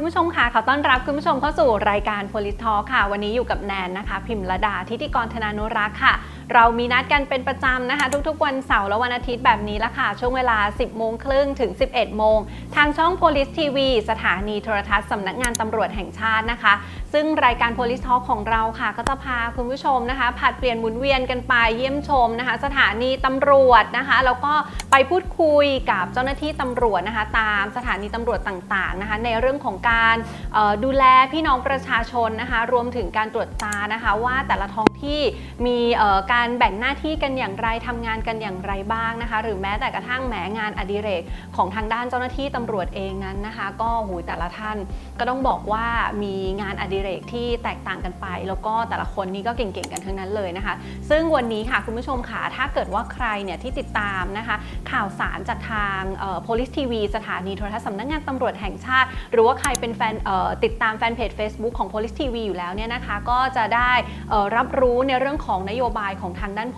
คุณผู้ชมค่ะขอต้อนรับคุณผู้ชมเข้าสู่รายการ Police Talk ค่ะ วันนี้อยู่กับแนนนะคะ พิมพ์ระดาทิติกรธนานุรักษ์ค่ะ เรามีนัดกันเป็นประจำนะคะ ทุกๆ วันเสาร์และวันอาทิตย์แบบนี้ละค่ะ ช่วงเวลา 10 โมงครึ่งถึง 11 โมง ทางช่อง Police TV สถานีโทรทัศน์สำนักงานตำรวจแห่งชาตินะคะซึ่งรายการ Police Talk ของเราค่ะ ก็จะพาคุณผู้ชมนะคะผัดเปลี่ยนหมุนเวียนกันไปเยี่ยมชมนะคะ สถานีตำรวจนะคะแล้วก็ไปพูดคุยกับเจ้าหน้าที่ตำรวจนะคะ ตามสถานีตำรวจต่างๆนะคะ ในเรื่องของการเอ่อดูแลพี่น้องประชาชนนะคะ รวมถึงการตรวจตานะคะ ว่าแต่ละท้องที่มีเอ่อการแบ่งหน้าที่กันอย่างไรทำงานกันอย่างไรบ้างนะคะ หรือแม้แต่กระทั่งแหมงานอดิเรกของทางด้านเจ้าหน้าที่ตำรวจเองนั้นนะคะ ก็หูยแต่ละท่านก็ต้องบอกว่ามีงานอดิเรกที่แตกต่างกันไป แล้วก็แต่ละคนนี่ก็เก่งๆกันทั้งนั้นเลยนะคะ ซึ่งวันนี้ค่ะคุณผู้ชมค่ะถ้าเกิดว่าใครเนี่ยที่ติดตามนะคะ ข่าวสารจากทาง police TV สถานีโทรทัศน์สำนักงานตำรวจแห่งชาติ หรือว่าใครเป็นแฟนติดตามแฟนเพจ Facebook ของ police TV อยู่แล้วเนี่ยนะคะ ก็จะได้รับรู้ในเรื่องของนโยบายของทางด้าน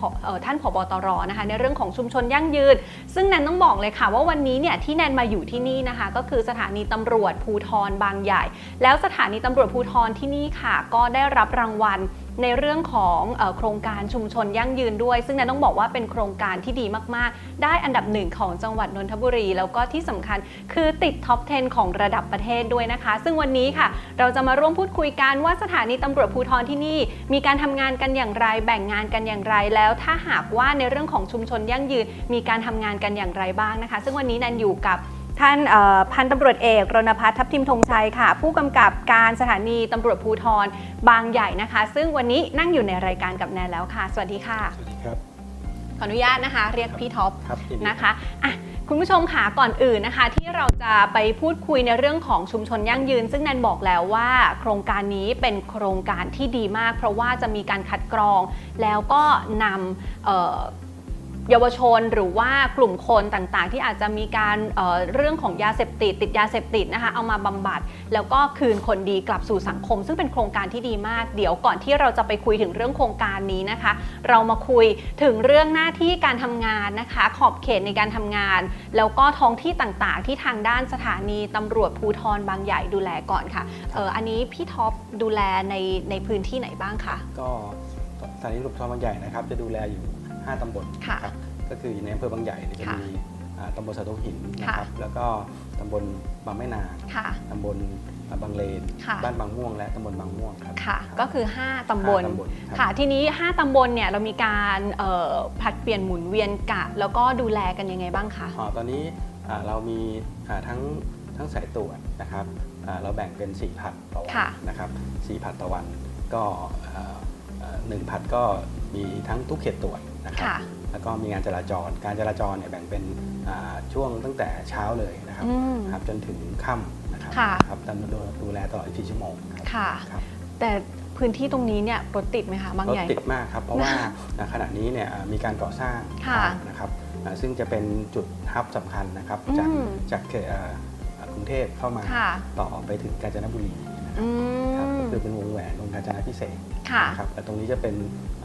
ท่านผบตรนะคะในเรื่องของชุมชนยั่งยืน ซึ่งแนนต้องบอกเลยค่ะ ว่าวันนี้เนี่ยที่แนนมาอยู่ที่นี่นะคะ ก็คือสถานีตำรวจภูทรบางใหญ่ แล้วสถานีตำรวจภูทรที่นี่ค่ะก็ได้รับรางวัลในเรื่องของอโครงการชุมชนยั่งยืนด้วย ซึ่งแนนต้องบอกว่าเป็นโครงการที่ดีมาก ๆ ได้อันดับหนึ่งของจังหวัดนนทบุรี แล้วก็ที่สำคัญคือติดท็อป 10 ของระดับประเทศด้วยนะคะ ซึ่งวันนี้ค่ะ เราจะมาร่วมพูดคุยกันว่าสถานีตำรวจภูธรที่นี่ มีการทำงานกันอย่างไร แบ่งงานกันอย่างไร แล้วถ้าหากว่าในเรื่องของชุมชนยั่งยืน มีการทำงานกันอย่างไรบ้างนะคะ ซึ่งวันนี้แนนอยู่กับ ท่านเอ่อพันตำรวจเอกรณพัฒน์ทัพทิมธงชัยค่ะ ผู้กำกับการสถานีตำรวจภูธรบางใหญ่นะคะ ซึ่งวันนี้นั่งอยู่ในรายการกับแนนแล้วค่ะ สวัสดีค่ะ สวัสดีครับ ขออนุญาตนะคะ เรียกพี่ท็อปครับยินดีนะคะอะคุณผู้ชมค่ะก่อนอื่นนะคะ ที่เราจะไปพูดคุยในเรื่องของชุมชนยั่งยืน ซึ่งแนนบอกแล้วว่า โครงการนี้เป็นโครงการที่ดีมาก เพราะว่าจะมีการคัดกรอง แล้วก็นำ เยาวชนหรือว่ากลุ่มคนต่างๆ ที่อาจจะมีการเเรื่องของยาเสพติด ติดยาเสพติดนะคะเอามาบำบัด แล้วก็คืนคนดีกลับสู่สังคม ซึ่งเป็นโครงการที่ดีมาก เดี๋ยวก่อนที่เราจะไปคุยถึงเรื่องโครงการนี้นะคะ เรามาคุยถึงเรื่องหน้าที่การทำงานนะคะ ขอบเขตในการทำงาน แล้วก็ท้องที่ต่างๆ ที่ทางด้านสถานีตำรวจภูธรบางใหญ่ดูแลก่อนค่ะเอออันนี้พี่ท็อปดูแลในในพื้นที่ไหนบ้างคะก็สถานีตำรวจภูธรบางใหญ่นะครับจะดูแลอยู่ 5 ตำบลค่ะครับก็คืออยู่ในอำเภอบางใหญ่เนี่ยจะค่ะมีอ่าตำบลสะโตหินนะค่ะครับแล้วก็ตำบลบางแม่นางค่ะตำบลอ่าบางเลน ค่ะ บ้านบางม่วง และตำบลบางม่วงครับค่ะ ก็คือ 5 ตำบล ห้าตำบลครับ ค่ะ ทีนี้ 5 ตำบลเนี่ยเรามีการเอ่อผลัดเปลี่ยนหมุนเวียนกะ แล้วก็ดูแลกันยังไงบ้างคะอ๋อตอนนี้อ่าเรามีอ่าทั้งทั้งสายตรวจนะครับอ่าเราแบ่งเป็น 4 ผัดต่อวัค่ะ นะครับสี่ผัดต่อวันก็อ่าอ่าหนึ่งผัดก็มีทั้งทุกเขตตรวจ นะครับค่ะแล้วก็มีงานจราจร การจราจรเนี่ยแบ่งเป็นอ่าช่วงตั้งแต่เช้าเลยนะครับอืมครับจนถึงค่ำนะครับค่ะ ครับตามดูดูแลตลอด24ชั่วโมงครับ ค่ะ ครับ แต่พื้นที่ตรงนี้เนี่ยรถติดไหมคะบางรถใหญ่ ติดมากครับ เพราะว่าอ่าขณะนี้เนี่ยอ่ามีการก่อสร้างค่ะนะครับอ่าซึ่งจะเป็นจุดฮับสำคัญนะครับอืม จากจากเขตอ่าอ่ากรุงเทพเข้ามาค่ะ ต่อไปถึงกาญจนบุรีนะครับ อืครับมก็ คือเป็นวงแหวนวงกาญจนพิเศษกค่ะนะครับแต่ตรงนี้จะเป็น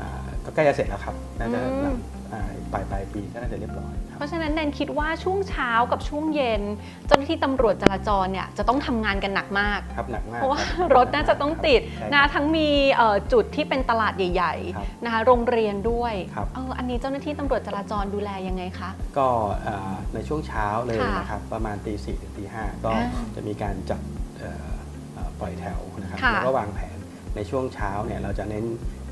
อ่าก็ใกล้จะเสร็จแล้วครับน่าจะอืมหลังอ่าปลายปลายปีก็น่าจะเรียบร้อยครับเพราะฉะนั้นแนนคิดว่าช่วงเช้ากับช่วงเย็น เจ้าหน้าที่ตำรวจจราจรเนี่ยจะต้องทำงานกันหนักมากครับหนักมากเพราะว่าคบรถน่าจะต้องติดใช่นะทั้งมีเอ่อจุดที่เป็นตลาดใหญ่ครับๆนะคะโรงเรียนด้วยครับเอออันนี้เจ้าหน้าที่ตำรวจจราจรดูแลยังไงคะก็อ่าในช่วงเช้าเลยค่ะนะครับประมาณตีสี่ถึงตีห้าก็อ่าจะมีการจัดเอ่อเอ่อ ปล่อยแถวนะครับค่ะ แล้วก็วางแผนในช่วงเช้าเนี่ยเราจะเน้น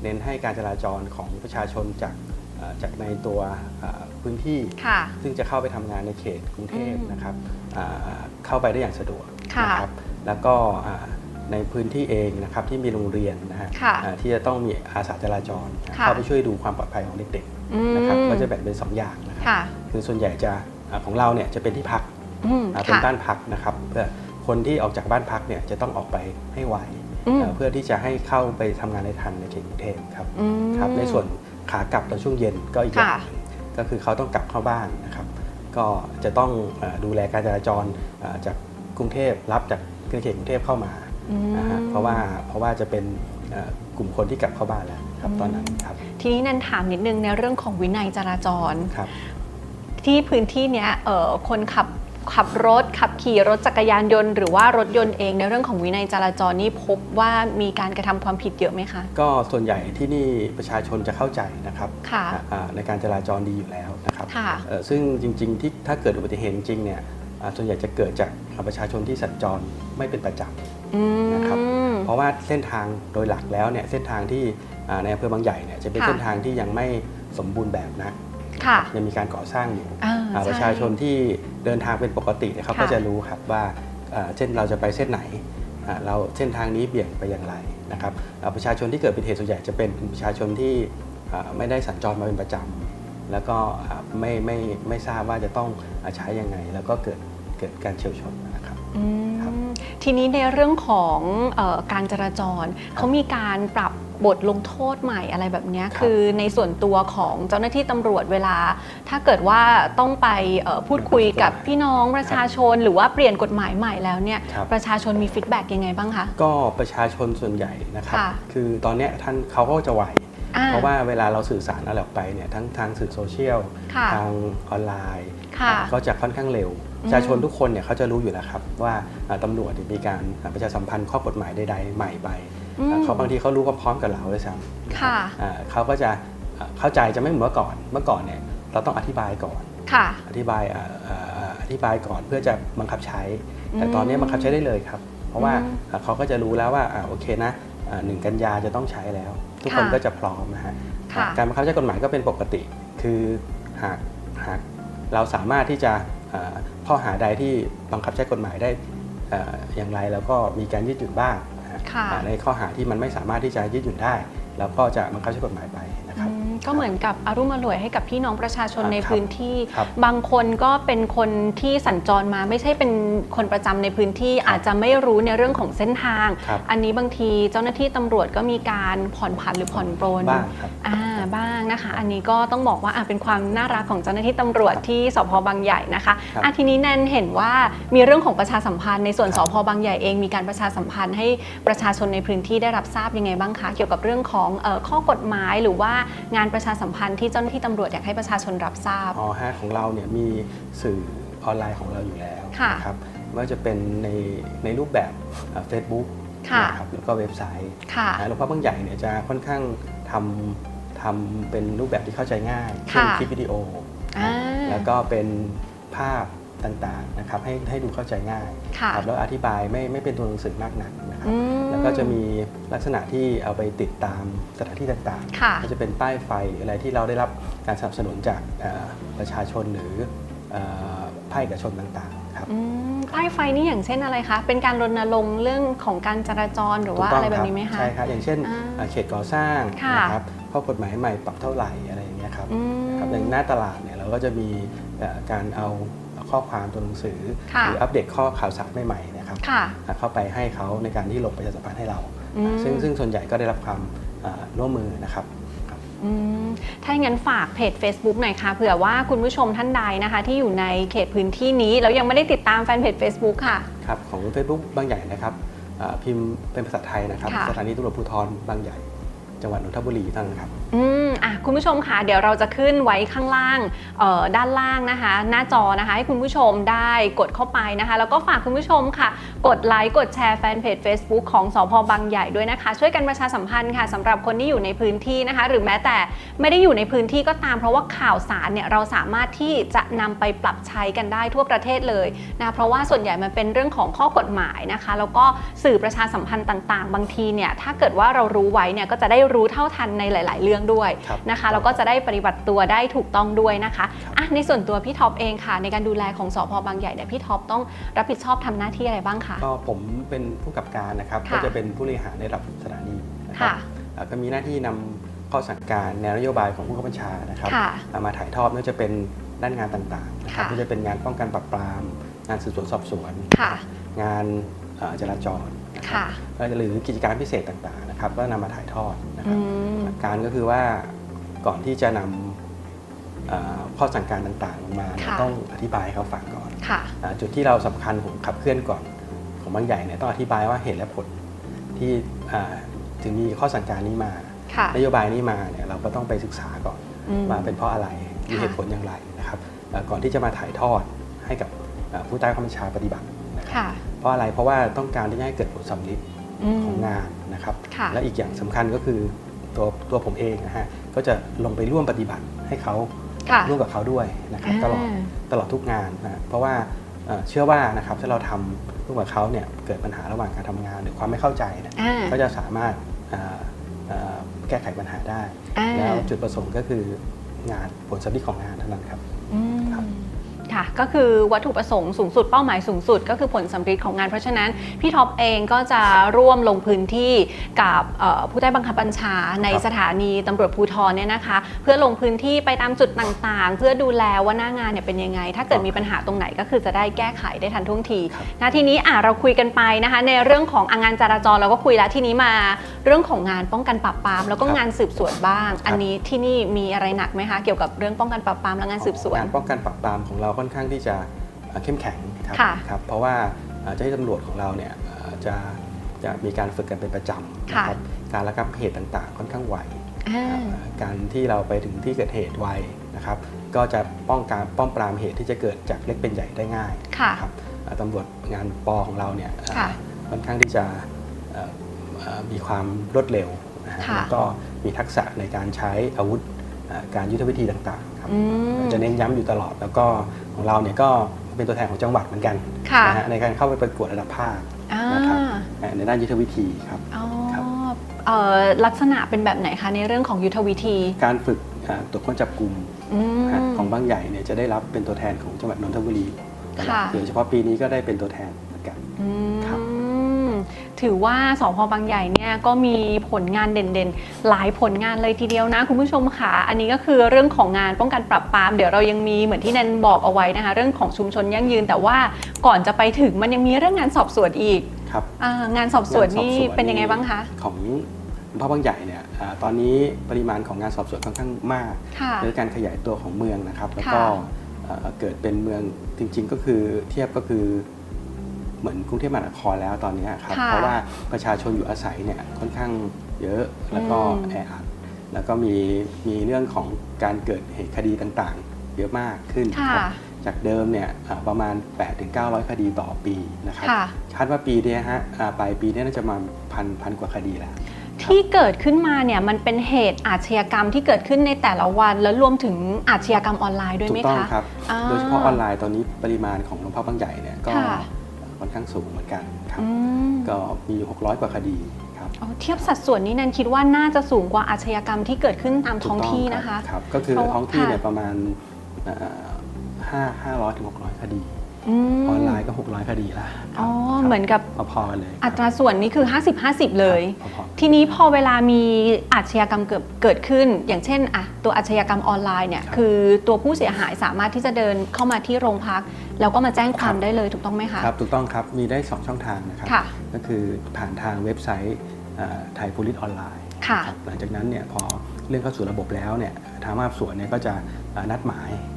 เน้นให้การจราจรของประชาชนจากเอ่อจากในตัวเอ่อพื้นที่ ค่ะ ซึ่งจะเข้าไปทำงานในเขตกรุงเทพอืมนะครับอ่าเข้าไปได้อย่างสะดวกค่ะนะครับ แล้วก็อ่าในพื้นที่เองนะครับที่มีโรงเรียนนะฮะค่ะอ่าที่จะต้องมีอาสาจราจร ค่ะ เข้าไปช่วยดูความปลอดภัยของเด็กอืมๆนะครับก็จะแบ่งเป็นสองอย่างนะครับ ค่ะคือส่วนใหญ่จะอ่าของเราเนี่ยจะเป็นที่พักอืมอ่าเป็นค่ะ บ้านพักนะครับเพื่อ คนที่ออกจากบ้านพักเนี่ยจะต้องออกไปให้ไวอืมเอ่อเพื่อที่จะให้เข้าไปทำงานในทันในเขตกรุงเทพครับอืมครับ ในส่วนขากลับตอนช่วงเย็นก็อีกอย่างค่ะหนึ่งก็คือเขาต้องกลับเข้าบ้านนะครับ ก็จะต้องเอ่อดูแลการจราจรเอ่อจากกรุงเทพรับจากเขตกรุงเทพเข้ามาอืมนะฮะเพราะว่าเพราะว่าจะเป็นเอ่อกลุ่มคนที่กลับเข้าบ้านแล้วครับอืมตอนนั้นครับ ทีนี้แนันถามนิดนึงในเรื่องของวินัยจราจรครับที่พื้นที่เนี้ยเอ่อคนขับ ขับรถขับขี่รถจักรยานยนต์หรือว่ารถยนต์เองในเรื่องของวินัยจราจรนี่พบว่ามีการกระทำความผิดเยอะไหมคะ ก็ส่วนใหญ่ที่นี่ประชาชนจะเข้าใจนะครับค่ะอ่าในการจราจรดีอยู่แล้วนะครับค่ะเอ่อซึ่งจริงๆที่ถ้าเกิดอุบัติเหตุจริงๆเนี่ยอ่าส่วนใหญ่จะเกิดจากประชาชนที่สัญจรไม่เป็นประจำอืมนะครับเพราะว่าเส้นทางโดยหลักแล้วเนี่ยเส้นทางที่อ่าในอำเภอบางใหญ่เนี่ยจะเป็นค่ะเส้นทางที่ยังไม่สมบูรณ์แบบนัก ค่ะยังมีการก่อสร้างอยู่อ่าอ่าใประชาชนที่เดินทางเป็นปกติเนี่ยเขาค่ะก็จะรู้ครับว่าอ่าเช่นเราจะไปเส้นไหนอ่าเราเส้นทางนี้เบี่ยงไปอย่างไรนะครับอ่าประชาชนที่เกิดเป็นเหตุส่วนใหญ่จะเป็นประชาชนที่อ่าไม่ได้สัญจรมาเป็นประจำแล้วก็อ่าไม่ไม่ไม่ทราบว่าจะต้องอ่าใช้ยังไง แล้วก็เกิดเกิดการเฉียวชนนะครับ อืมครับทีนี้ในเรื่องของเออการจราจรเขามีการปรับ บทลงโทษใหม่อะไรแบบเนี้ยครับคือในส่วนตัวของเจ้าหน้าที่ตำรวจเวลา ถ้าเกิดว่าต้องไปเอ่อพูดคุยกับพี่น้องประชาชน หรือว่าเปลี่ยนกฎหมายใหม่แล้วเนี่ยครับประชาชนมีฟีดแบ็กยังไงบ้างคะก็ประชาชนส่วนใหญ่นะครับค่ะคือตอนเนี้ยท่านเขาก็จะไหวอ่เพราะว่าเวลาเราสื่อสารอะไรออกไปเนี่ยทั้งทางสื่อโซเชียลค่ะทางออนไลน์ค่ะก็จะค่อนข้างเร็วอืมประชาชนทุกคนเนี่ยเขาจะรู้อยู่แล้วครับว่าอ่าตำรวจเนี่ยมีการอ่าประชาสัมพันธ์ข้อกฎหมายใดๆใหม่ไปอืมอ่า เขาบางทีเขารู้พร้อมๆกับเราเลยซ้ำค่ะอ่าเขาก็จะอ่าเข้าใจจะไม่เหมือนเมื่อก่อน เมื่อก่อนเนี่ยเราต้องอธิบายก่อนค่ะอธิบายอ่าอ่าอ่าอธิบายก่อนเพื่อจะบังคับใช้ แต่ตอนนี้บังคับใช้ได้เลยครับ เพราะว่าอืมอ่าเขาก็จะรู้แล้วว่าอ่าโอเคนะอ่าหนึ่งกันยาจะต้องใช้แล้ว ทุกคนค่ะก็จะพร้อมนะฮะค่ะการบังคับใช้กฎหมายก็เป็นปกติ คือหากหากเราสามารถที่จะอ่าข้อหาใดที่บังคับใช้กฎหมายได้อ่าอย่างไร แล้วก็มีการยืดหยุ่นบ้างนะฮะค่ะอ่า ในข้อหาที่มันไม่สามารถที่จะยืดหยุ่นได้ แล้วก็จะบังคับใช้กฎหมายไปนะครับอืมก็เหมือนกับอารุ่มอร่วยให้กับพี่น้องประชาชนครับในพื้นที่ครับบางคนก็เป็นคนที่สัญจรมาไม่ใช่เป็นคนประจำในพื้นที่ครับอาจจะไม่รู้ในเรื่องของเส้นทางครับอันนี้บางทีเจ้าหน้าที่ตำรวจก็มีการผ่อนผันหรือผ่อนปรนบ้างครับอ่าบ้างนะคะ อันนี้ก็ต้องบอกว่าอะเป็นความน่ารักของเจ้าหน้าที่ตำรวจที่สพบางใหญ่นะคะครับอะทีนี้แนนเห็นว่ามีเรื่องของประชาสัมพันธ์ในส่วนคสรับพบางใหญ่เองมีการประชาสัมพันธ์ให้ประชาชนในพื้นที่ได้รับทราบยังไงบ้างคะเกี่ยวกับเรื่องของเออข้อกฎหมายหรือว่างานประชาสัมพันธ์ที่เจ้าหน้าที่ตำรวจอยากให้ประชาชนรับทราบอ๋อฮะของเราเนี่ยมีสื่อออนไลน์ของเราอยู่แล้วค่ะนะครับไม่ว่าจะเป็นในในรูปแบบเฟซบุ๊กค่ะนะครับแล้วก็เว็บไซต์ค่ะนะหลวงพ่อบางใหญ่เนี่ยจะค่อนข้างทำ ทำเป็นรูปแบบที่เข้าใจง่ายเช่นค่ะคลิปวิดีโออ่าแล้วก็เป็นภาพต่างๆนะครับให้ให้ดูเข้าใจง่ายค่ะครับแล้วอธิบายไม่ไม่เป็นตัวหนังสือมากนักนะครับอืมแล้วก็จะมีลักษณะที่เอาไปติดตามสถานที่ต่างๆค่ะก็จะเป็นป้ายไฟหรืออะไรที่เราได้รับการสนับสนุนจากเอ่อประชาชนหรือเอ่อภาคเอกชนต่างๆครับอืม ป้ายไฟนี่อย่างเช่นอะไรคะ เป็นการรณรงค์เรื่องของการจราจรหรือว่าถูกต้อะงไรแบบนี้ไหมคะ ใช่ครับ อย่างเช่นอ่าเอ่อเขตก่อสร้างค่ะนะครับข้อกฎหมายใหม่ปรับเท่าไหร่อะไรอย่างเงี้ยครับอืมครับอย่างหน้าตลาดเนี่ยเราก็จะมีเอ่อการเอาข้อความตัวหนังสือค่ะหรืออัปเดตข้อข่าวสารใหม่ๆเนะครับค่ะเข้าไปให้เขาในการที่ลงประชาสัมพันธ์ให้เราอืมซึ่งซึ่งส่วนใหญ่ก็ได้รับความเอ่อร่วมมือนะครับ อืมถ้าอย่างนั้นฝากเพจ Facebook หน่อยค่ะเผื่อว่าคุณผู้ชมท่านใดนะคะ ที่อยู่ในเขตพื้นที่นี้แล้วยังไม่ได้ติดตามแฟนเพจ Facebook ค่ะ ครับของ Facebook บางใหญ่นะครับเอ่อพิมพ์เป็นภาษาไทยนะครับค่ะ สถานีตำรวจภูธรบางใหญ่ จังหวัดนนทบุรีเท่านั้นครับอืมอะคุณผู้ชมค่ะเดี๋ยวเราจะขึ้นไว้ข้างล่างเอ่อด้านล่างนะคะ หน้าจอนะคะ ให้คุณผู้ชมได้กดเข้าไปนะคะ แล้วก็ฝากคุณผู้ชมค่ะ กดไลค์กดแชร์แฟนเพจ Facebook ของสพบางใหญ่ด้วยนะคะ ช่วยกันประชาสัมพันธ์ค่ะสำหรับคนที่อยู่ในพื้นที่นะคะ หรือแม้แต่ไม่ได้อยู่ในพื้นที่ก็ตาม เพราะว่าข่าวสารเนี่ยเราสามารถที่จะนำไปปรับใช้กันได้ทั่วประเทศเลยนะเพราะว่าส่วนใหญ่มันเป็นเรื่องของข้อกฎหมายนะคะ แล้วก็สื่อประชาสัมพันธ์ต่าง ๆ บางทีเนี่ยถ้าเกิดว่าเรารู้ไว้เนี่ยก็จะได้รู้เท่าทันในหลาย ๆ เรื่องด้วยครับนะคะแล้วก็จะได้ปฏิบัติตัวได้ถูกต้องด้วยนะคะครับอะในส่วนตัวพี่ท็อปเองค่ะ ในการดูแลของสพบางใหญ่เนี่ยพี่ท็อปต้องรับผิดชอบทำหน้าที่อะไรบ้างคะก็ผมเป็นผู้กำกับการนะครับค่ะก็จะเป็นผู้บริหารในระดับสถานีนะครัค่ะเอ่อก็มีหน้าที่นำข้อสั่งการแนวนโยบายของผู้กำกับบัญชานะครับค่ะเอามาถ่ายทอดไม่ว่าจะเป็นด้านงานต่างๆนะครับค่ะไม่ว่าจะเป็นงานป้องกันปราบปราม งานสืบสวนสอบสวนค่ะงานเอ่อจราจร นะครับค่ะหรือกิจการพิเศษต่างๆนะครับก็นำมาถ่ายทอดนะคอืรับมหลักการก็คือว่าก่อนที่จะนำเอ่อข้อสั่งการต่างๆออกมาเนี่ยค่ะ ต้องอธิบายให้เขาฟังก่อนค่ะ อ่าจุดที่เราสำคัญผมขับเคลื่อนก่อน ของบางใหญ่เนี่ยต้องอธิบายว่าเหตุและผลที่อ่าถึงมีข้อสั่งการนี้มา ค่ะนโยบายนี้มาเนี่ยเราก็ต้องไปศึกษาก่อน อืม ว่าเป็นเพราะอะไร มีค่ะเหตุผลอย่างไรนะครับเอ่อก่อนที่จะมาถ่ายทอดให้กับเอ่อผู้ใต้บังคับบัญชาปฏิบัตินะครับค่ะ เพราะอะไรเพราะว่าต้องการที่จะให้เกิดผลสำลิดอืมของงานนะครับค่ะและอีกอย่างสำคัญก็คือตัวตัวผมเองนะฮะก็จะลงไปร่วมปฏิบัติให้เขาค่ะร่วมกับเขาด้วยนะครับตลอดอ่าตลอดทุกงานนะฮะเพราะว่าเอ่อเชื่อว่านะครับถ้าเราทำร่วมกับเขาเนี่ยเกิดปัญหาระหว่างการทำงาน หรือความไม่เข้าใจเนี่ยอ่าก็จะสามารถเอ่อเอ่อแก้ไขปัญหาได้อ่าแล้วจุดประสงค์ก็คืองานผลสำลิดของงานเท่านั้นครับอืม ครับค่ะก็คือวัตถุประสงค์สูงสุดเป้าหมายสูงสุด ก็คือผลสำฤทธิ์ของงานเพราะฉะนั้นพี่ท็อปเองก็จะร่วมลงพื้นที่กับเอ่อผู้ใต้บังคับบัญชาในครับสถานีตำรวจภูธรเนี่ยนะคะ เพื่อลงพื้นที่ไปตามจุดต่างๆ เพื่อดูแลว่าหน้างานเนี่ยเป็นยังไง ถ้าเกิดมีปัญหาตรงไหนก็คือจะได้แก้ไขได้ทันท่วงทีครับนะทีนี้อะเราคุยกันไปนะคะ ในเรื่องของอะงานจราจรเราก็คุยแล้วทีนี้มาเรื่องของงานป้องกันปราบปราม แล้วก็ครับงานสืบสวนบ้างครับอันนี้ที่นี่มีอะไรหนักไหมคะเกี่ยวกับเรื่องป้องกันปราบปรามและงานสืบสวนงานป้องกันปราบปรามของเราค่อนข้างที่จะเอ่อเข้มแข็งครับค่ะครับเพราะว่าเอ่อเจ้าหน้าที่ตำรวจของเราเนี่ยเอ่อจะจะมีการฝึกกันเป็นประจำค่ะนะครับการระงับเหตุต่างๆ ค่อนข้างไวอ่าเอ่อการที่เราไปถึงที่เกิดเหตุไวนะครับก็จะป้องกันป้องปรามเหตุที่จะเกิดจากเล็กเป็นใหญ่ได้ง่ายค่ะ นะครับเอ่อตำรวจงานปอของเราเนี่ยเอ่อค่ะ ค่อนข้างที่จะเอ่อเอ่อมีความรวดเร็วนะฮะค่ะ แล้วก็มีทักษะในการใช้อาวุธเอ่อ การยุทธวิธีต่างๆครับอืมจะเน้นย้ำอยู่ตลอด แล้วก็ของเราเนี่ยก็เป็นตัวแทนของจังหวัดเหมือนกันค่ะนะฮะในการเข้าไปประกวดระดับภาคอ่านะครับเอ่อในด้านยุทธวิธีครับอ๋อครับเอ่อลักษณะเป็นแบบไหนคะในเรื่องของยุทธวิธี การฝึกเอ่อตรวจค้นจับกลุ่มอืมนะฮะของบางใหญ่เนี่ยจะได้รับเป็นตัวแทนของจังหวัดนนทบุรีตลอดค่ะโดยเฉพาะปีนี้ก็ได้เป็นตัวแทนเหมือนกันอืครับม ถือว่าสพบางใหญ่เนี่ยก็มีผลงานเด่นๆ หลายผลงานเลยทีเดียวนะ คุณผู้ชมค่ะ อันนี้ก็คือเรื่องของงานป้องกันปรับปราม เดี๋ยวเรายังมีเหมือนที่แนนบอกเอาไว้นะคะ เรื่องของชุมชนยั่งยืน แต่ว่าก่อนจะไปถึงมันยังมีเรื่องงานสอบสวนอีกครับอ่างานสอบสวนนี่งาสอบสเป็นยังไงบ้างคะของหลวงพ่อบางใหญ่เนี่ยอ่าตอนนี้ปริมาณของงานสอบสวนค่อนข้างมากค่ะด้วยการขยายตัวของเมืองนะครับ แล้วค่ะก็เอ่อเกิดเป็นเมืองจริงๆก็คือเทียบก็คือ เหมือนกรุงเทพมหานครแล้วตอนนี้ครับ ค่ะเพราะว่าประชาชนอยู่อาศัยเนี่ยค่อนข้างเยอะแล้วก็อืม แออัดแล้วก็มีมีเรื่องของการเกิดเหตุคดีต่างๆ เยอะมากขึ้นค่ะ ครับ จากเดิมเนี่ยอ่าประมาณ 8-900 คดีต่อปีนะครับ ค่ะ คาดว่าปีเนี้ยฮะอ่าปลายปีเนี้ยน่าจะมาพันพันกว่าคดีแล้ว ที่เกิดขึ้นมาเนี่ยมันเป็นเหตุอาชญากรรมที่เกิดขึ้นในแต่ละวัน แล้วรวมถึงอาชญากรรมออนไลน์ด้วยถูไหมกต้องคะ ครับ อ่าโดยเฉพาะออนไลน์ตอนนี้ปริมาณของหลวงพ่อบางใหญ่เนี่ยก็ค่ะ ค่อนข้างสูงเหมือนกันครับ อืมก็มี600 กว่าคดีครับอ๋อเทียบสัดส่วนนี้นันคิดว่าน่าจะสูงกว่าอาชญากรรมที่เกิดขึ้นตามท้องที่นะคะถูกต้องรับครับ ก็คือเพราะท้องที่ค่ะเนี่ยประมาณห้าห้าร้อยถึงหกร้อยคดีม ออนไลน์ก็ 600 คดีละครัอ๋อครับเหมือนกับพอๆกันเลย อัตราส่วนนี้คือ 50-50 เลยครับพอๆทีนี้พอเวลามีอาชญากรรมเกิดเกิดขึ้น อย่างเช่นอะตัวอาชญากรรมออนไลน์เนี่ยครับคือตัวผู้เสียหายสามารถที่จะเดินเข้ามาที่โรงพัก แล้วก็มาแจ้งความครับได้เลยถูกต้องไหมคะครับถูกต้องครับมีได้ 2 ช่องทางนะครับค่ะก็คือผ่านทางเว็บไซต์ไทย Police ออนไลน์ค่ะหลังจากนั้นเนี่ยพอเรื่องเข้าสู่ระบบแล้วเนี่ยทางมาบสวนเนี่ยก็จะเอ่อนัดหมายอือ่าม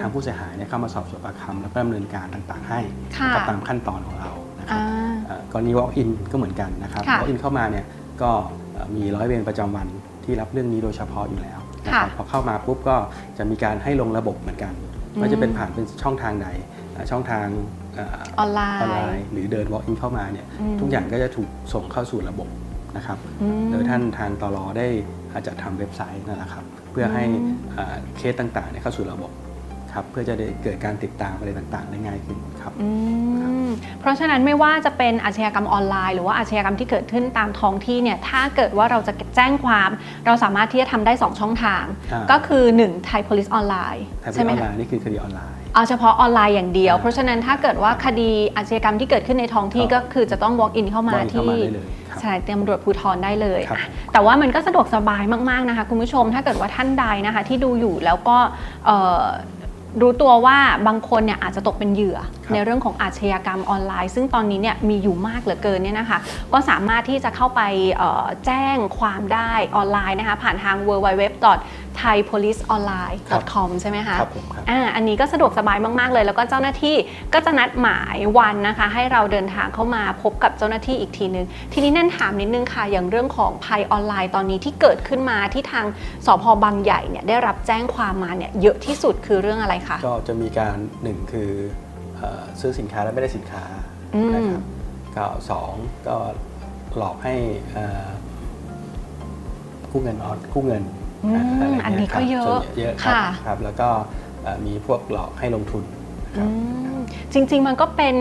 ทางผู้เสียหายเนี่ยเข้ามาสอบสวนปากคำแล้วก็ดำเนินการต่างๆ ให้ค่ะก็ตามขั้นตอนของเรานะครับอ่าเอ่อกรณี walk in ก็เหมือนกันนะครับค่ะ walk in เข้ามาเนี่ยก็เอ่อมีร้อยเวรประจำวันที่รับเรื่องนี้โดยเฉพาะอยู่แล้วนะครับค่ะพอเข้ามาปุ๊บก็จะมีการให้ลงระบบเหมือนกันอืมว่าจะเป็นผ่านเป็นช่องทางใดอ่าช่องทางเอ่อออนไลออนไลน์น์หรือเดิน walk in เข้ามาเนี่ยอืมทุกอย่างก็จะถูกส่งเข้าสู่ระบบนะครับอืมโดยท่านทางตลอได้จัดทำเว็บไซต์นั่นแหละครับ เพื่อให้อืมเอ่อเคสต่างๆเนี่ยเข้าสู่ระบบครับเพื่อจะได้เกิดการติดตามอะไรต่างๆ ได้ง่ายขึ้นครับอืมเพราะฉะนั้นไม่ว่าจะเป็นอาชญากรรมออนไลน์หรือว่าอาชญากรรมที่เกิดขึ้นตามท้องที่เนี่ยถ้าเกิดว่าเราจะแจ้งความ เราสามารถที่จะทำได้ 2 ช่องทางอ่าก็คือ1ไทย police ออนไลน์ไทยอใช่ไหมอนไลคะน์นี่คือคดีออนไลน์เอาเฉพาะออนไลน์อย่างเดียวอ่าเพราะฉะนั้นถ้าเกิดว่าคดีอาชญากรรมที่เกิดขึ้นในท้องที่ครัก็บคือจะต้อง walk in เข้ามา walk in เข้าที่ มาได้เลยครับสถานีตำรวจภูธรได้เลยครับ อะแต่ว่ามันก็สะดวกสบายมากๆนะคะคุณผู้ชมถ้าเกิดว่าท่านใดนะคะ ที่ดูอยู่แล้วก็เอ่อรู้ตัวว่าบางคนเนี่ยอาจจะตกเป็นเหยื่อ ครับในเรื่องของอาชญากรรมออนไลน์ ซึ่งตอนนี้เนี่ยมีอยู่มากเหลือเกินเนี่ยนะคะ ก็สามารถที่จะเข้าไปเอ่อแจ้งความได้ออนไลน์นะคะ ผ่านทาง www.thaipoliceonline.com ใช่ไหมคะครับผมครับ อ่าอันนี้ก็สะดวกสบายมาก ๆ เลย แล้วก็เจ้าหน้าที่ก็จะนัดหมายวันนะคะ ให้เราเดินทางเข้ามาพบกับเจ้าหน้าที่อีกทีนึง ทีนี้นั่นถามนิดนึงค่ะ อย่างเรื่องของภัยออนไลน์ตอนนี้ที่เกิดขึ้นมาที่ทางสพบางใหญ่เนี่ยได้รับแจ้งความมาเนี่ยเยอะที่สุดคือเรื่องอะไรคะ ก็จะมีการหนึ่งคือเอ่อซื้อสินค้าแล้วไม่ได้สินค้าอืม นะครับก็สองก็หลอกให้เอ่อกู้เงินออนกู้เงิน อืมะไรเงี้ยอันนี้ก็ครับเยอะส่วนใหญ่เยอะครับค่ะครับแล้วก็เอ่อมีพวกหลอกให้ลงทุนนะ คอืรับมจริง ๆ มันก็เป็น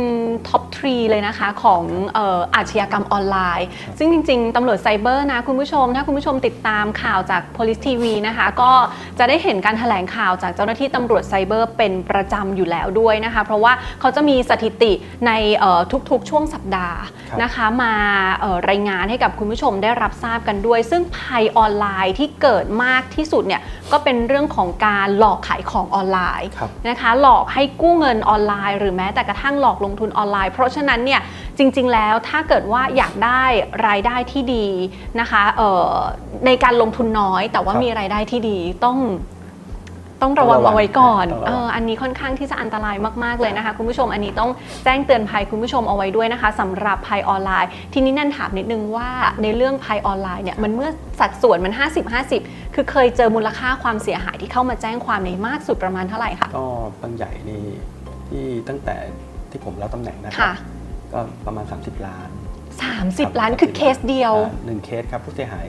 ท็อปทรีเลยนะคะของเอ่ออาชญากรรมออนไลน์ ซึ่งจริง ๆ ตำรวจไซเบอร์นะคุณผู้ชม ถ้าคุณผู้ชมติดตามข่าวจาก Police TV นะคะ ก็จะได้เห็นการแถลงข่าวจากเจ้าหน้าที่ตำรวจไซเบอร์เป็นประจำอยู่แล้วด้วยนะคะ เพราะว่าเขาจะมีสถิติในเอ่อทุกๆ ช่วงสัปดาห์ครับ นะคะมาเอ่อรายงานให้กับคุณผู้ชมได้รับทราบกันด้วย ซึ่งภัยออนไลน์ที่เกิดมากที่สุดเนี่ยก็เป็นเรื่องของการหลอกขายของออนไลน์ ครับ นะคะหลอกให้กู้เงินออนไลน์ หรือแม้แต่กระทั่งหลอกลงทุนออนไลน์ เพราะฉะนั้นเนี่ยจริง ๆ แล้วถ้าเกิดว่าอยากได้รายได้ที่ดีนะคะในการลงทุนน้อยแต่ว่ามีรายได้ที่ดีต้อง ต้องระวังต้องระวังเอาไว้ก่อนต้องระวังเอออันนี้ค่อนข้างที่จะอันตรายมากๆเลยนะคะคุณผู้ชมอันนี้ต้องแจ้งเตือนภัยคุณผู้ชมเอาไว้ด้วยนะคะสำหรับภัยออนไลน์ ทีนี้นั่นถามนิดนึงว่าในเรื่องภัยออนไลน์เนี่ยมันเมื่อสัดส่วนมัน 50-50 คือเคยเจอมูลค่าความเสียหายที่เข้ามาแจ้งความในมากสุดประมาณเท่าไหร่คะก็บางใหญ่นี่ที่ตั้งแต่ที่ผมรับตำแหน่งนะครัค่ะบก็ประมาณ 30 ล้าน 30 ล้านคือเคสเดียวอ่าหนึ่งเคสครับผู้เสียหาย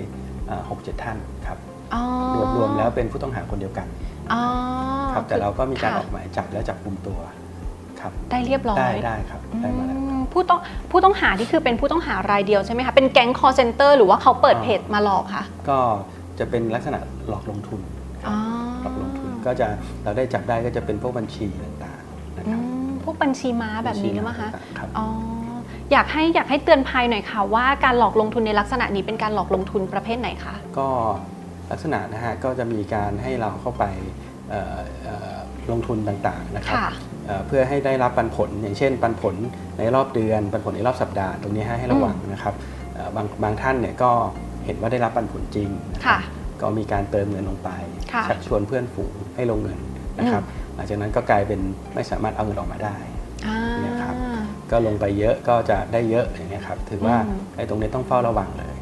หกเจ็ดท่านครับ อ๋อรวมรวมแล้วเป็นผู้ต้องหาคนเดียวกันอ๋อครับแต่เราก็มีการค่ะออกหมายจับและจับกลุ่มตัวครับได้เรียบร้อยได้ได้ครับได้มาแล้วอืมผู้ต้องผู้ต้องหาที่คือเป็นผู้ต้องหารายเดียวใช่ไหมคะเป็นแก๊ง call center หรือว่าเขาเปิดอ่าเพจมาหลอกคะก็จะเป็นลักษณะหลอกลงทุนครับอ๋อหลอกลงทุนก็จะเราได้จับได้ก็จะเป็นพวกบัญชีต่างๆนะอืครับมพวกบัญชีม้าแบบนี้หรือเปล่าคะครับอ๋ออยากให้อยากให้เตือนภัยหน่อยค่ะว่าการหลอกลงทุนในลักษณะนี้เป็นการหลอกลงทุนประเภทไหนคะก็ ลักษณะนะฮะก็จะมีการให้เราเข้าไปเอ่อเอ่อลงทุนต่างๆนะครับค่ะเอ่อเพื่อให้ได้รับปันผล อย่างเช่น ปันผลในรอบเดือน ปันผลในรอบสัปดาห์ตรงนี้ให้ให้ระวังนะครับเอ่อบางบางท่านเนี่ยก็เห็นว่าได้รับปันผลจริงนะครัค่ะบก็มีการเติมเงินลงไปค่ะชักชวนเพื่อนฝูงให้ลงเงินนะครับหลังจากนั้นก็กลายเป็นไม่สามารถเอาเงินออกมาได้อ่าเนี่ยครับก็ลงไปเยอะก็จะได้เยอะอย่างเงี้ยครับถือว่าอืมไอ้ตรงนี้ต้องเฝ้าระวังเลยครับค่ะ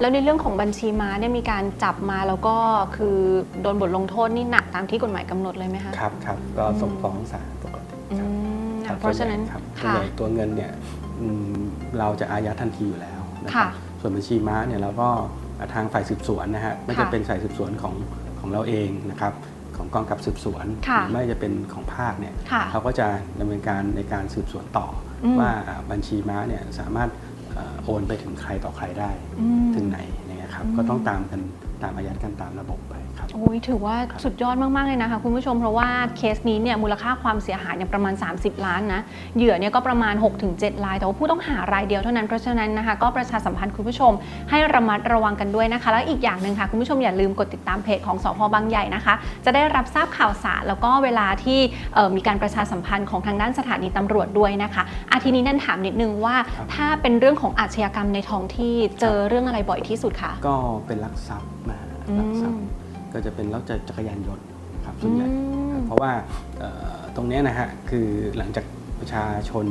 แล้วในเรื่องของบัญชีม้าเนี่ยมีการจับมาแล้วก็คือโดนบทลงโทษนี่หนักตามที่กฎหมายกำหนดเลยไหมคะ ครับครับก็ส่งฟ้องศาลปกติอืครับมครับเพราะฉะนั้นส่วใหญ่ครับส่วนค่ะ ใหญ่ตัวเงินเนี่ยอืมเราจะอายัดทันทีอยู่แล้วนะคค่ะรับส่วนบัญชีม้าเนี่ยเราก็ทางฝ่ายสืบสวนนะฮะไม่ค่ะจะเป็นฝ่ายสืบสวนของของเราเองนะครับของกองกับสืบสวนค่ะ หรือไม่จะเป็นของภาคเนี่ย ค่ะ เขาก็จะดำเนินการในการสืบสวนต่ออมว่าอ่าบัญชีม้าเนี่ยสามารถเอ่อ โอนไปถึงใครต่อใครได้อืมถึงไหนเนะครับอืมก็ต้องตามกันตามอายัดกันตามระบบไปครับ โอ้ยถือว่าสุดยอดมาก ๆ เลยนะคะคุณผู้ชมเพราะว่าเคสนี้เนี่ยมูลค่าความเสียหายเนี่ยประมาณ 30 ล้านนะเหยื่อเนี่ยก็ประมาณ 6-7ราย แต่ว่าผู้ต้องหารายเดียวเท่านั้นเพราะฉะนั้นนะคะก็ประชาสัมพันธ์คุณผู้ชม ให้ระมัดระวังกันด้วยนะคะ แล้วอีกอย่างหนึ่งค่ะคุณผู้ชมอย่าลืมกดติดตามเพจของสพบางใหญ่นะคะ จะได้รับทราบข่าวสารแล้วก็เวลาที่เอ่อมีการประชาสัมพันธ์ของทางด้านสถานีตำรวจด้วยนะคะอาทีนี้นั่นถามนิดนึงว่าครับถ้าเป็นเรื่องของอาชญากรรมในท้องที่เจอเรื่องอะไรบ่อยที่สุดคะก็เป็นลักทรัพย์มาอืมลักทรัพย์ ก็จะเป็นรถจักรยานยนต์นะครับส่วนใหญ่อืมเพราะว่าเอ่อตรงเนี้ยนะฮะคือหลังจากประชาชน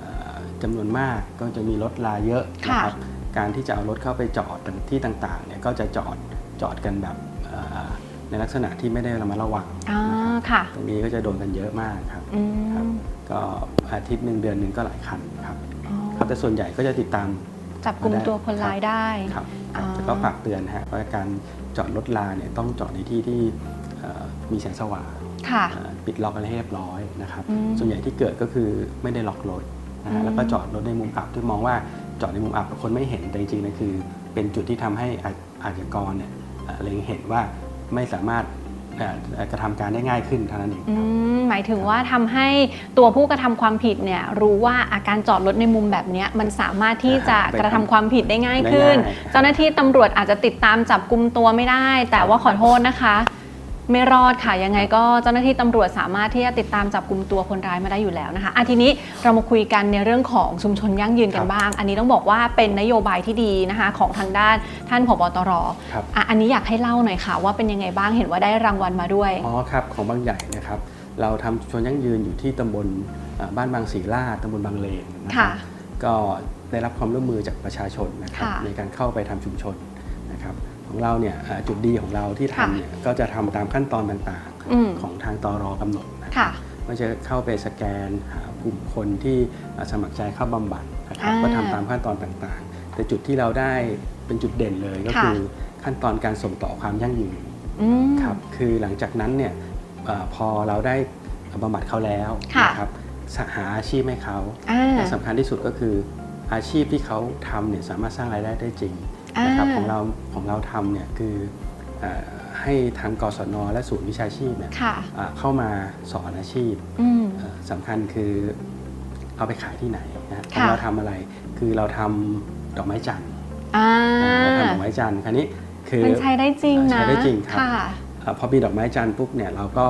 เอ่อจำนวนมากก็จะมีรถลาเยอะนะครับการที่จะเอารถเข้าไปจอดที่ต่างๆเนี่ยก็จะจอดจอดกันแบบเอ่อในลักษณะที่ไม่ได้ระมัดระวังอ่านะครับค่ะตรงนี้ก็จะโดนกันเยอะมากครับอืครับมก็อาทิตย์หนึ่งเดือนหนึ่งก็หลายคันครับอ๋อครับแต่ส่วนใหญ่ก็จะติดตามจับกลุ่มตัวคนร้ายได้ครับคอ๋รับอแต่ก็ฝากเตือนนะฮะว่าการ จอดรถลาเนี่ยต้องจอดในที่ที่เอ่อมีแสงสว่างค่ะเอ่อปิดล็อกอะไรให้เรียบร้อยนะครับอืมส่วนใหญ่ที่เกิดก็คือไม่ได้ล็อกรถนะอืฮะมแล้วก็จอดรถในมุมอับที่มองว่าจอดในมุมอับคนไม่เห็นแต่จริงๆนะคือ เป็นจุดที่ทำให้อาอาชญากรเนี่ยเอ่อเล็งเห็นว่าไม่สามารถเอ่อ กระทำการได้ง่ายขึ้นเท่านั้นเองอืครับมหมายถึงว่าทำให้ตัวผู้กระทำความผิดเนี่ยรู้ว่าอาการจอดรถในมุมแบบเนี้ยมันสามารถที่จะไปกระทำความผิดได้ง่ายได้ขึ้นง่ายเจ้าหน้าที่ตำรวจอาจจะติดตามจับกลุ่มตัวไม่ได้ แต่ว่าขอโทษนะคะ ไม่รอดค่ะ ยังไงก็เจ้าหน้าที่ตำรวจสามารถที่จะติดตามจับกลุ่มตัวคนร้ายมาได้อยู่แล้วนะคะอะทีนี้เรามาคุยกันในเรื่องของชุมชนยั่งยืนกันครับบ้าง อันนี้ต้องบอกว่าเป็นนโยบายที่ดีนะคะ ของทางด้านท่านผบตรครับอะอันนี้อยากให้เล่าหน่อยค่ะ ว่าเป็นยังไงบ้างเห็นว่าได้รางวัลมาด้วยอ๋อครับของบางใหญ่นะครับ เราทำชวนยั่งยืนอยู่ที่ตำบลเอ่อบ้านบางศรีราชตำบลบางเลนนะครัค่ะบก็ได้รับความร่วมมือจากประชาชนนะครับค่ะในการเข้าไปทำชุมชนนะครับ ของเราเนี่ยเอ่อจุดดีของเราที่ค่ะทำเนี่ยก็จะทำตามขั้นตอนต่างอืมๆของทางตรกำหนดนะค่ะว่าจะเข้าไปสแกนหากลุ่มคนที่อ่าสมัครใจเข้าบำบัดนะครับอ่าก็ทำตามขั้นตอนต่างๆ แต่จุดที่เราได้เป็นจุดเด่นเลยก็ค่ะคือขั้นตอนการส่งต่อความยั่งยืนอืมครับคือหลังจากนั้นเนี่ยเออพอเราได้บำบัดเขาแล้วค่ะนะครับสหาอาชีพให้เขาอ่าและสำคัญที่สุดก็คืออาชีพที่เขาทำเนี่ยสามารถสร้างรายได้ได้จริง นะครับอ่าของเราของเราทำเนี่ยคือเออให้ทางกศนและศูนย์วิชาชีพเนี่ยค่ะอ่าเข้ามาสอนอาชีพอืมเอ่อสำคัญคือเอาไปขายที่ไหนนะของค่ะเราทำอะไรคือเราทำดอกไม้จันทร์อ่าเราทำดอกไม้จันทร์คราวนี้คือมันใช้ได้จริงนะใช้ได้จริงครับค่ะเอ่อพอมีดอกไม้จันทร์ปุ๊บเนี่ยเราก็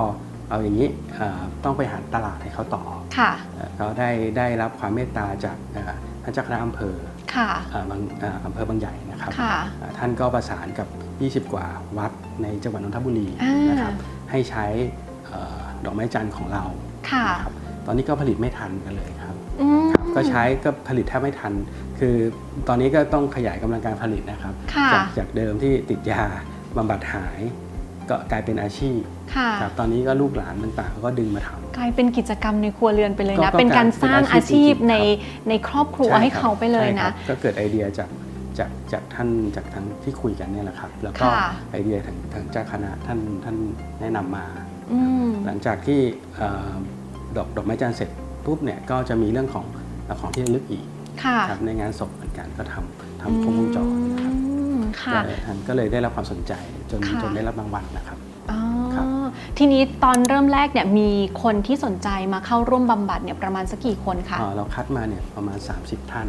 เอาอย่างนี้เอ่อต้องไปหาตลาดให้เขาต่อค่ะเอ่อก็ได้ได้รับความเมตตาจากเอ่อท่านเจ้าคณะอำเภอ ค่ะเอ่อบางเอ่ออำเภอบางใหญ่นะครับค่ะเอ่อท่านก็ประสานกับ 20 กว่าวัดในจังหวัดนนทบุรีอ่าน นะครับให้ใช้เอ่อดอกไม้จันทร์ของเราค่ะ นะครับตอนนี้ก็ผลิตไม่ทันกันเลยครับ อืม ครับก็ใช้ก็ผลิตแทบไม่ทัน คือตอนนี้ก็ต้องขยายกำลังการผลิตนะครับ ค่ะจากจากเดิมที่ติดยาบำบัดหาย ก็กลายเป็นอาชีพค่ะ ครับตอนนี้ก็ลูกหลานต่างๆเขาก็ดึงมาทำ กลายเป็นกิจกรรมในครัวเรือนไปเลยก็นะ ก็เป็นการสร้างเป็นอาอาชีชีพพจริงๆในครับ ในครอบครัวช่ให้ครับเขาไปเลยใช่คนะรับก็เกิดไอเดียจากจากจากท่านจากทางที่คุยกันเนี่ยแหละครับ แล้วก็ค่ะ ไอเดียทางทางเจ้าคณะท่านท่านแนะนำมา อืม หลังจากที่เอ่อดอกดอกไม้จันทร์เสร็จปุ๊บเนี่ยก็จะมีเรื่องของของที่ระลึกอีกค่ะ ครับในงานศพเหมือนกันก็ทำทำครบวงจรนะครับ อืม ค่ะแต่ท่านก็เลยได้รับความสนใจจนค่ะจนได้รับรางวัลนะครับอ๋อครับทีนี้ตอนเริ่มแรกเนี่ยมีคนที่สนใจมาเข้าร่วมบำบัดเนี่ยประมาณสักกี่คนคะเอ่อเราคัดมาเนี่ยประมาณ 30 ท่าน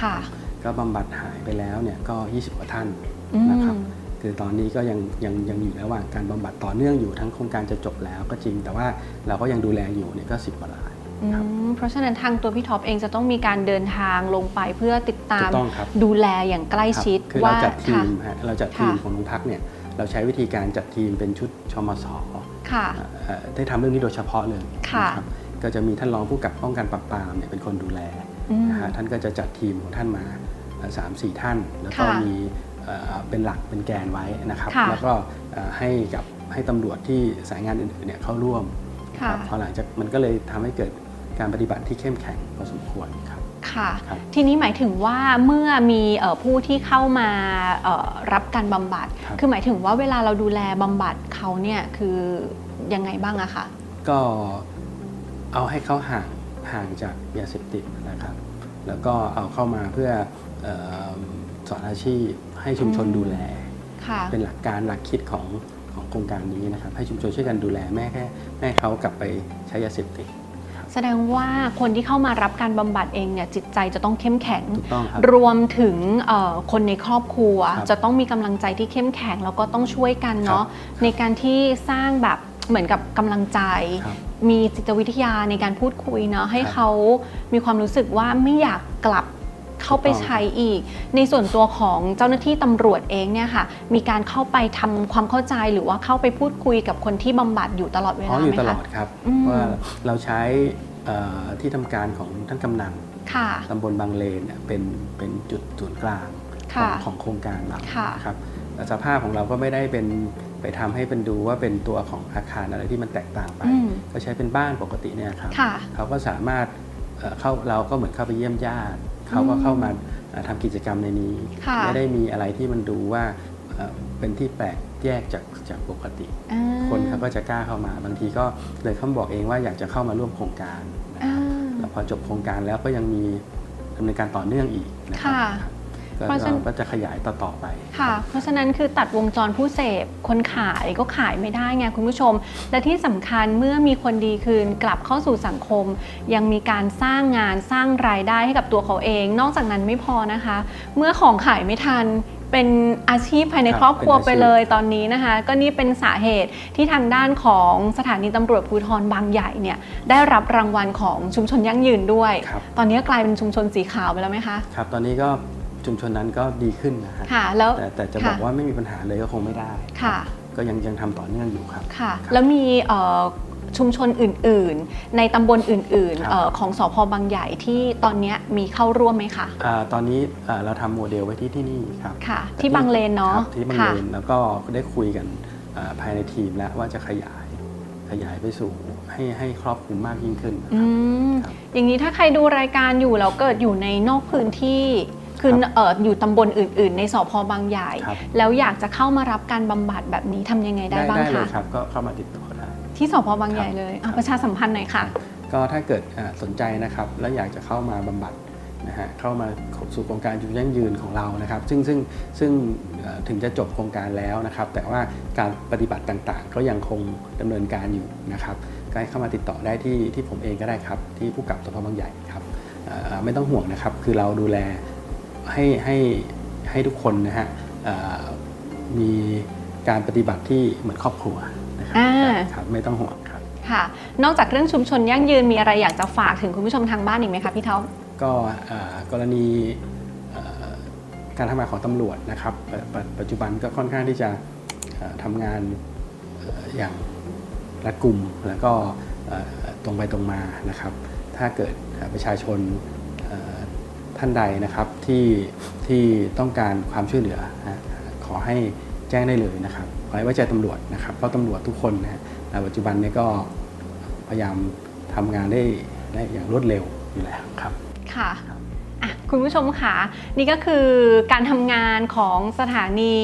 ค่ะ ก็บำบัดหายไปแล้วเนี่ยก็ 20กว่าท่านอืมนะครับคือตอนนี้ก็ยังยังยังอยู่ระหว่างการบำบัดต่อเนื่องอยู่ทั้งโครงการจะจบแล้วก็จริง แต่ว่าเราก็ยังดูแลอยู่เนี่ยก็ 10กว่ารายอืครับม เพราะฉะนั้นทางตัวพี่ท็อปเองจะต้องมีการเดินทางลงไปเพื่อติดตาถูมกต้องครับดูแลอย่างใกล้ชิดครับคือว่าเราจัดทีค่ะมฮะเราจัดทีมค่ะของโรงพักเนี่ยเราใช้วิธีการจัดทีมเป็นชุดชมสค่ะเอ่อได้ทำเรื่องนี้โดยเฉพาะเลยค่ะนะครับก็จะมีท่านรองผู้กับป้องกันปราบปรามเนี่ยเป็นคนดูแลอืมนะฮะท่านก็จะจัดทีมของท่านมาสามสี่ท่าน แล้วก็ค่ะมีเอ่อเป็นหลักเป็นแกนไว้นะครับค่ะแล้วก็เอ่อให้กับให้ตำรวจที่สายงานอื่นๆเนี่ยเข้าร่วมค่ะครับพอหลังจากมันก็เลยทำให้เกิด การปฏิบัติที่เข้มแข็งพอสมควรครับค่ะครับทีนี้หมายถึงว่าเมื่อมีเอ่อผู้ที่เข้ามาเอ่อรับการบำบัดครับคือหมายถึงว่าเวลาเราดูแลบำบัดเขาเนี่ยคือยังไงบ้างอะคะก็เอาให้เขาห่างห่างจากยาเสพติดนะครับ แล้วก็เอาเข้ามาเพื่อเออสอนอาชีพให้ชุมชนอืมดูแลค่ะเป็นหลักการหลักคิดของของโครงการนี้นะครับ ให้ชุมชนช่วยกันดูแลแม่แค่แม่ให้เขากลับไปใช้ยาเสพติด แสดงว่าคนที่เข้ามารับการบำบัดเองเนี่ยจิตใจจะต้องเข้มแข็งถูกต้องครับรวมถึงเอ่อคนในครอบครัวครับจะต้องมีกำลังใจที่เข้มแข็งแล้วก็ต้องช่วยกันเนาะครับในการที่สร้างแบบเหมือนกับกำลังใจครับมีจิตวิทยาในการพูดคุยเนาะให้ครับเขามีความรู้สึกว่าไม่อยากกลับ เข้าไปถูกต้องใช้อีก ในส่วนตัวของเจ้าหน้าที่ตำรวจเองเนี่ยค่ะมีการเข้าไปทำความเข้าใจหรือว่าเข้าไปพูดคุยกับคนที่บำบัดอยู่ตลอดเวอ๋ลาออยู่ไหมตลอคะ ดครับอืม ว่าเราใช้เอ่อที่ทำการของท่านกำนันค่ะ ตำบลบางเลนเนี่ยเป็นเป็นจุดศูนย์กลางขอค่ะงของโครงการเราค่ะครับแต่สภาพของเราก็ไม่ได้เป็นไปทำให้เป็นดูว่าเป็นตัวของอาคารอะไรที่มันแตกต่างไป อืมก็ใช้เป็นบ้านปกติเนี่ยครับค่ะ เขาก็สามารถเอ่อเข้าเราก็เหมือนเข้าไปเยี่ยมญาติ เขาก็เข้ามาเอ่อทำกิจกรรมในนี้ค่ะไม่ได้มีอะไรที่มันดูว่าเอ่อเป็นที่แปลกแยกจากจากปกติอ่าคนเขาก็จะกล้าเข้ามา บางทีก็เลยเขาบอกเองว่าอยากจะเข้ามาร่วมโครงการนะคอ่ารับแล้วพอจบโครงการแล้วก็ยังมีดำเนินการต่อเนื่องอีกนะครัค่ะครับ ก็เพราะฉะนั้นเราก็จะขยายต่อๆไปค่ะ เพราะฉะนั้นคือตัดวงจรผู้เสพคนขายก็ขายไม่ได้ไงคุณผู้ชม และที่สำคัญเมื่อมีคนดีคืนกลับเข้าสู่สังคม ยังมีการสร้างงานสร้างรายได้ให้กับตัวเขาเอง นอกจากนั้นไม่พอนะคะ เมื่อของขายไม่ทันเป็นอาชีพภายในครับครอบครัวเป็นอาชีพไปเลยตอนนี้นะคะ ก็นี่เป็นสาเหตุที่ทางด้านของสถานีตำรวจภูธรบางใหญ่เนี่ยได้รับรางวัลของชุมชนยั่งยืนด้วยครับตอนนี้กลายเป็นชุมชนสีขาวไปแล้วไหมคะครับ ตอนนี้ก็ ชุมชนนั้นก็ดีขึ้นนะฮะค่ะแล้วแต่แต่จะค่ะบอกว่าไม่มีปัญหาเลยก็คงไม่ได้ ค่ะก็ยังยังทำต่อเนื่องอยู่ครับ ค่ะครับแล้วมีเอ่อชุมชนอื่นๆ ในตำบลอื่นครับ ๆเออของสพบางใหญ่ที่ตอนเนี้ยมีเข้าร่วมไหมคะอาตอนนี้อ่าเราทำโมเดลไว้ที่ที่นี่ครับค่ะ ที่บางเลนเนาะครับที่บางค่ะ เลนแล้วก็ได้คุยกันอ่าภายในทีมแล้วว่าจะขยายขยายไปสู่ให้ให้ครอบคลุมมากยิ่งขึ้นนะอืครับ ม ครับ อย่างนี้ถ้าใครดูรายการอยู่แล้วเกิดอยู่ในนอกพื้นที่ คือครับเอออยู่ตำบลอื่น ๆ ในสพบางใหญ่ ครับแล้วอยากจะเข้ามารับการบำบัดแบบนี้ทำยังไงได้บ้างได้เลคะยครับ ก็เข้ามาติดต่อได้ ที่สพบางใหญ่เลยครัอะบประชาสัมพันธ์หน่อยค่ะ ก็ถ้าเกิดอ่าสนใจนะครับแล้วอยากจะเข้ามาบำบัดนะฮะเข้ามาสู่โครงการอยู่ยั่งยืนของเรานะครับ ซึ่งซึ่งซึ่งเอ่อถึงจะจบโครงการแล้วนะครับ แต่ว่าการปฏิบัติต่างๆ ก็ยังคงดำเนินการอยู่นะครับก็ให้เข้ามาติดต่อได้ที่ที่ผมเองก็ได้ครับ ที่ผู้กับสพบางใหญ่ครับเอ่อไม่ต้องห่วงนะครับ คือเราดูแล ให้ให้ให้ทุกคนนะฮะเอ่อมีการปฏิบัติที่เหมือนครอบครัวนะครัอ่าครับไม่ต้องห่วงครับค่ะ นอกจากเรื่องชุมชนยั่งยืนมีอะไรอยากจะฝากถึงคุณผู้ชมทางบ้านอีกไหมคะพี่ท็อปก็เอ่อกรณีเอ่อการทำงานของตำรวจนะครับปปปัจจุบันก็ค่อนข้างที่จะเอ่อทำงานเอ่ออย่างรัดกุมแล้วก็เอ่อตรงไปตรงมานะครับ ถ้าเกิดเอ่อประชาชนเอ่อ ท่านใดนะครับที่ที่ต้องการความช่วยเหลือนะขอให้แจ้งได้เลยนะครับขอให้ไว้ใจตำรวจนะครับเพราะตำรวจทุกคนนะในปัจจุบันนี้ก็พยายามทำงานได้ได้อย่างรวดเร็วอยู่แล้วครับค่ะ อะคุณผู้ชมค่ะนี่ก็คือการทำงานของสถานี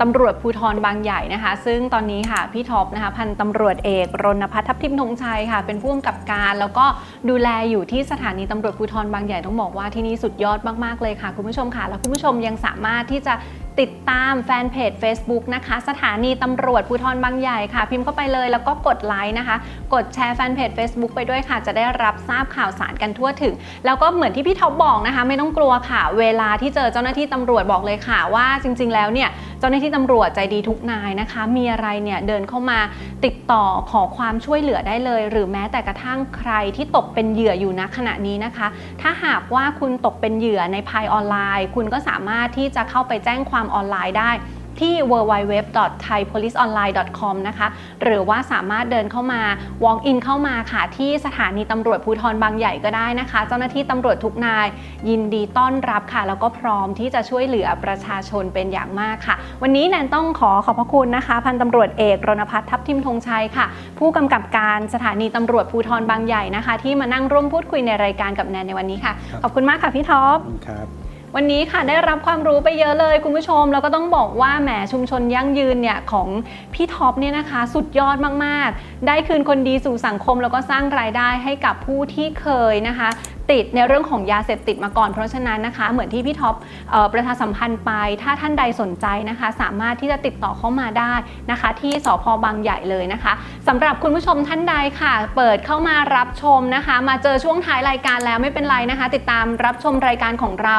ตำรวจภูธรบางใหญ่นะคะ ซึ่งตอนนี้ค่ะพี่ท็อปนะคะพันตำรวจเอกรณพัฒน์ทัพทิมธงชัยค่ะ เป็นผู้กำกับการแล้วก็ดูแลอยู่ที่สถานีตำรวจภูธรบางใหญ่ต้องบอกว่าที่นี่สุดยอดมากๆเลยค่ะ คุณผู้ชมค่ะ แล้วคุณผู้ชมยังสามารถที่จะ ติดตามแฟนเพจ Facebook นะคะ สถานีตำรวจภูธรบางใหญ่ค่ะ พิมพ์เข้าไปเลยแล้วก็กดไลค์นะคะ กดแชร์แฟนเพจ Facebook ไปด้วยค่ะ จะได้รับทราบข่าวสารกันทั่วถึง แล้วก็เหมือนที่พี่ท็อปบอกนะคะ ไม่ต้องกลัวค่ะ เวลาที่เจอเจ้าหน้าที่ตำรวจบอกเลยค่ะว่าจริง ๆ แล้วเนี่ยเจ้าหน้าที่ตำรวจใจดีทุกนายนะคะ มีอะไรเนี่ยเดินเข้ามาติดต่อขอความช่วยเหลือได้เลย หรือแม้แต่กระทั่งใครที่ตกเป็นเหยื่ออยู่ณขณะนี้นะคะ ถ้าหากว่าคุณตกเป็นเหยื่อในภัยออนไลน์ คุณก็สามารถที่จะเข้าไปแจ้งความออนไลน์ได้ที่ www.thaipoliceonline.com นะคะ หรือว่าสามารถเดินเข้ามา walk in เข้ามาค่ะ ที่สถานีตำรวจภูธรบางใหญ่ก็ได้นะคะ เจ้าหน้าที่ตำรวจทุกนาย ยินดีต้อนรับค่ะ แล้วก็พร้อมที่จะช่วยเหลือประชาชนเป็นอย่างมากค่ะ วันนี้แนนต้องขอขอบพระคุณนะคะ พันตำรวจเอกรณพัฒน์ทัพทิมธงชัยค่ะ ผู้กำกับการสถานีตำรวจภูธรบางใหญ่นะคะ ที่มานั่งร่วมพูดคุยในรายการกับแนนในวันนี้ค่ะครับขอบคุณมากค่ะพี่ท็อปครับ วันนี้ค่ะได้รับความรู้ไปเยอะเลยคุณผู้ชม แล้วก็ต้องบอกว่าแหมชุมชนยั่งยืนเนี่ยของพี่ท็อปเนี่ยนะคะ สุดยอดมากๆ ได้คืนคนดีสู่สังคมแล้วก็สร้างรายได้ให้กับผู้ที่เคยนะคะ ติดในเรื่องของยาเสพติดมาก่อน เพราะฉะนั้นนะคะ เหมือนที่พี่ท็อปออประชาสัมพันธ์ไปถ้าท่านใดสนใจนะคะ สามารถที่จะติดต่อเข้ามาได้นะคะ ที่สพบางใหญ่เลยนะคะสำหรับคุณผู้ชมท่านใดค่ะ เปิดเข้ามารับชมนะคะ มาเจอช่วงท้ายรายการแล้วไม่เป็นไรนะคะ ติดตามรับชมรายการของเรา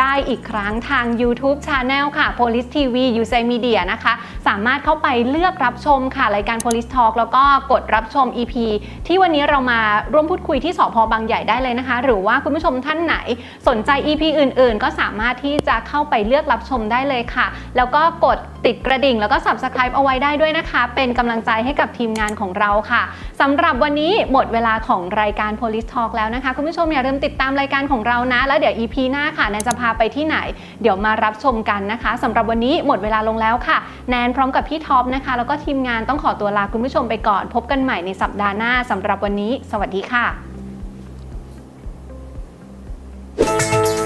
ได้อีกครั้งทาง YouTube Channel ค่ะ Police TV u s a i Media นะคะ สามารถเข้าไปเลือกรับชมค่ะรายการ Police Talk แล้วก็กดรับชม EP ที่วันนี้เรามาร่วมพูดคุยที่สพบางใหญ่ได้เลยนะคะหรืรือว่าคุณผู้ชมท่านไหน สนใจ EP อื่น ๆ ก็สามารถที่จะเข้าไปเลือกรับชมได้เลยค่ะ แล้วก็กดติดกระดิ่ง แล้วก็ Subscribe เอาไว้ได้ด้วยนะคะ เป็นกำลังใจให้กับทีมงานของเราค่ะสำหรับวันนี้หมดเวลาของรายการ Police Talk แล้วนะคะ คุณผู้ชมอย่าลืมติดตามรายการของเรานะ แล้วเดี๋ยว EP หน้าค่ะแนนจะพาไปที่ไหน เดี๋ยวมารับชมกันนะคะสำหรับวันนี้หมดเวลาลงแล้วค่ะ แนนพร้อมกับพี่ท็อปนะคะ แล้วก็ทีมงานต้องขอตัวลาคุณผู้ชมไปก่อน พบกันใหม่ในสัปดาห์หน้าสำหรับวันนี้ สวัสดีค่ะ thank you